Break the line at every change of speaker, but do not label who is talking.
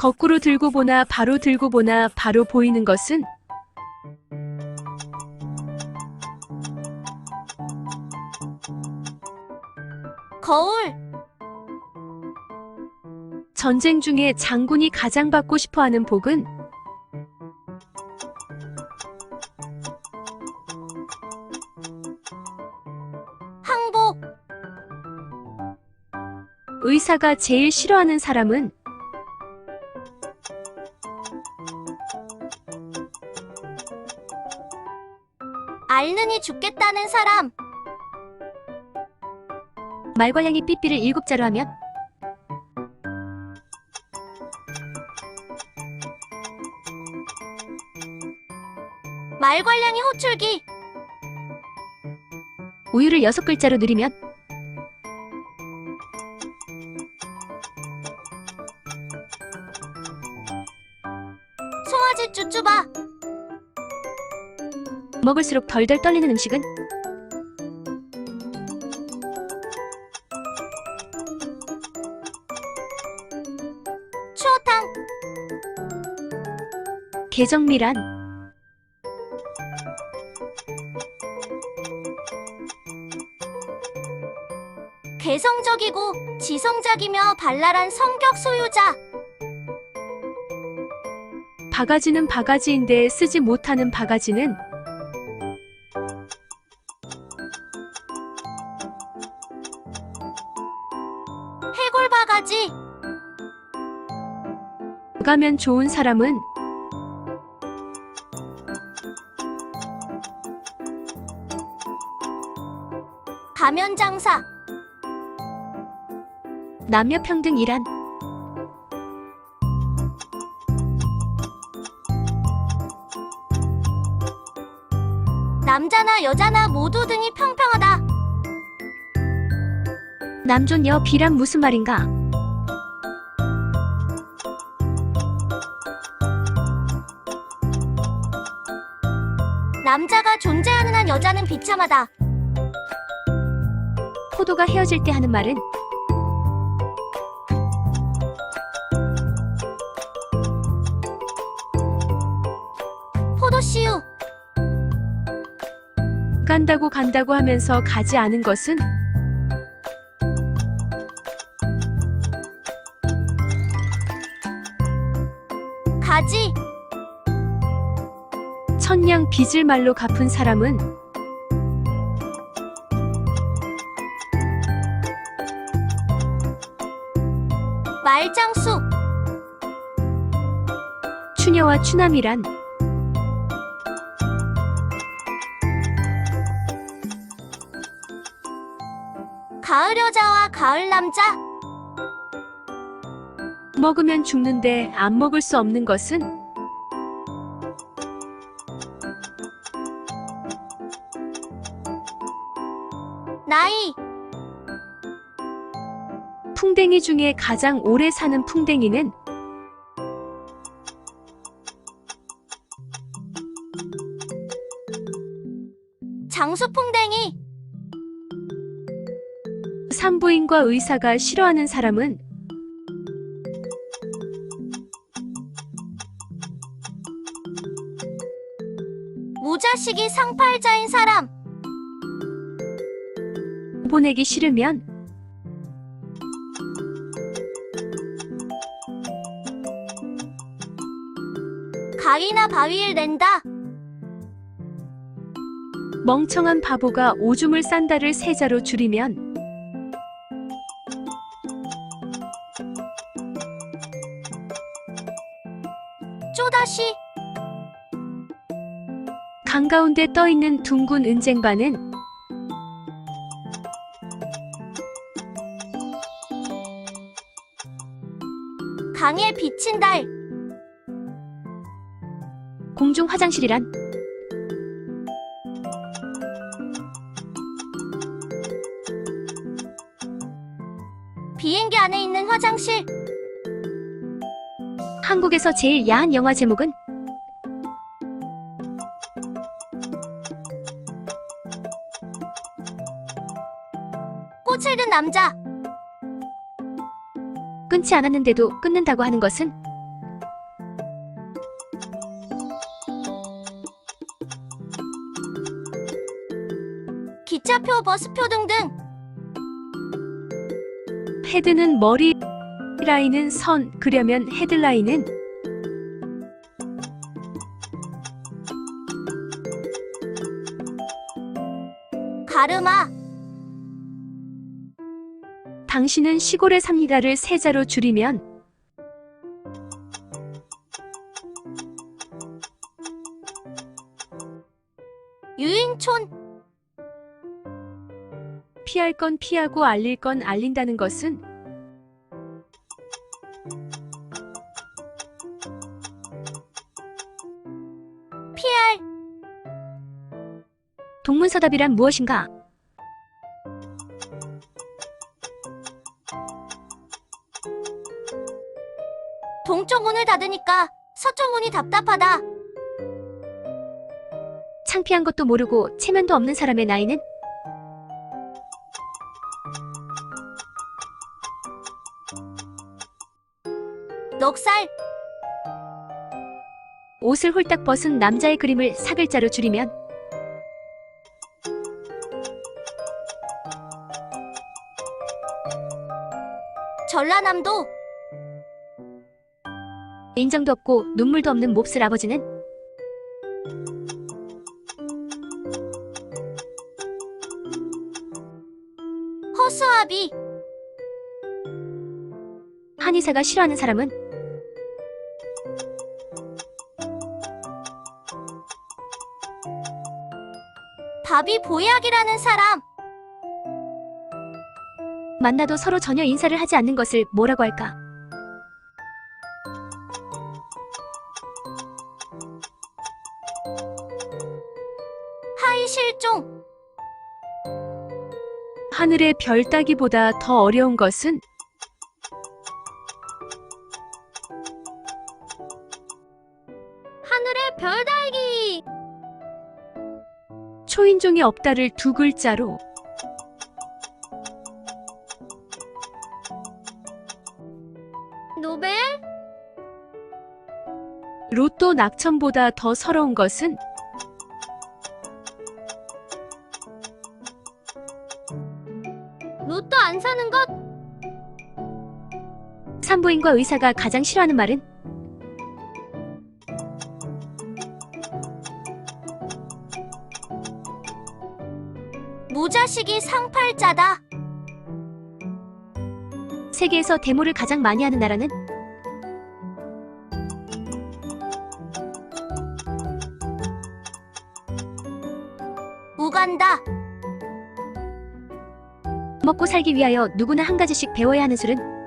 거꾸로 들고 보나 바로 들고 보나 바로 보이는 것은?
거울,
전쟁 중에 장군이 가장 받고 싶어 하는 복은?
항복,
의사가 제일 싫어하는 사람은
앓느니 죽겠다는 사람,
말괄량이 삐삐를 일곱 자로 하면
말괄량이 호출기,
우유를 여섯 글자로 늘리면
송아지 쭈쭈바,
먹을수록 덜덜 떨리는 음식은?
추어탕,
개정미란?
개성적이고 지성작이며 발랄한 성격 소유자,
바가지는 바가지인데 쓰지 못하는 바가지는 가면 좋은 사람은
가면 장사,
남녀 평등이란
남자나 여자나 모두 등이 평평하다.
남존 여 비란 무슨 말인가?
남자가 존재하는 한 여자는 비참하다.
포도가 헤어질 때 하는 말은?
포도씨유,
간다고 간다고 하면서 가지 않은 것은?
가지,
천냥 빚을 말로 갚은 사람은
말장수,
추녀와 추남이란
가을 여자와 가을 남자,
먹으면 죽는데 안 먹을 수 없는 것은
나이,
풍뎅이 중에 가장 오래 사는 풍뎅이는?
장수풍뎅이,
산부인과 의사가 싫어하는 사람은?
무자식이 상팔자인 사람,
보내기 싫으면
가위나 바위를 낸다.
멍청한 바보가 오줌을 싼다를 세자로 줄이면
쪼다시,
강 가운데 떠 있는 둥근 은쟁반은
강에 비친 달,
공중 화장실이란?
비행기 안에 있는 화장실,
한국에서 제일 야한 영화 제목은?
꽃을 든 남자,
끊지 않았는데도 끊는다고 하는 것은?
기차표, 버스표 등등.
헤드는 머리, 라인은 선, 그려면 헤드라인은?
가르마.
당신은 시골에 삽니다를 세 자로 줄이면
유인촌,
피할 건 피하고 알릴 건 알린다는 것은
피알,
동문서답이란 무엇인가?
문을 닫으니까 서쪽 문이 답답하다.
창피한 것도 모르고 체면도 없는 사람의 나이는?
넉살,
옷을 홀딱 벗은 남자의 그림을 사 글자로 줄이면?
전라남도,
인정도 없고 눈물도 없는 몹쓸 아버지는
허수아비,
한의사가 싫어하는 사람은
답이 보약이라는 사람.
만나도 서로 전혀 인사를 하지 않는 것을 뭐라고 할까?
하이 실종,
하늘의 별 따기보다 더 어려운 것은?
하늘의 별 달기,
초인종이 없다를 두 글자로.
노벨,
로또 낙천보다 더 서러운 것은
로또 안 사는 것,
산부인과 의사가 가장 싫어하는 말은?
무자식이 상팔자다.
세계에서 데모를 가장 많이 하는 나라는?
우간다,
먹고 살기 위하여 누구나 한 가지씩 배워야 하는 술은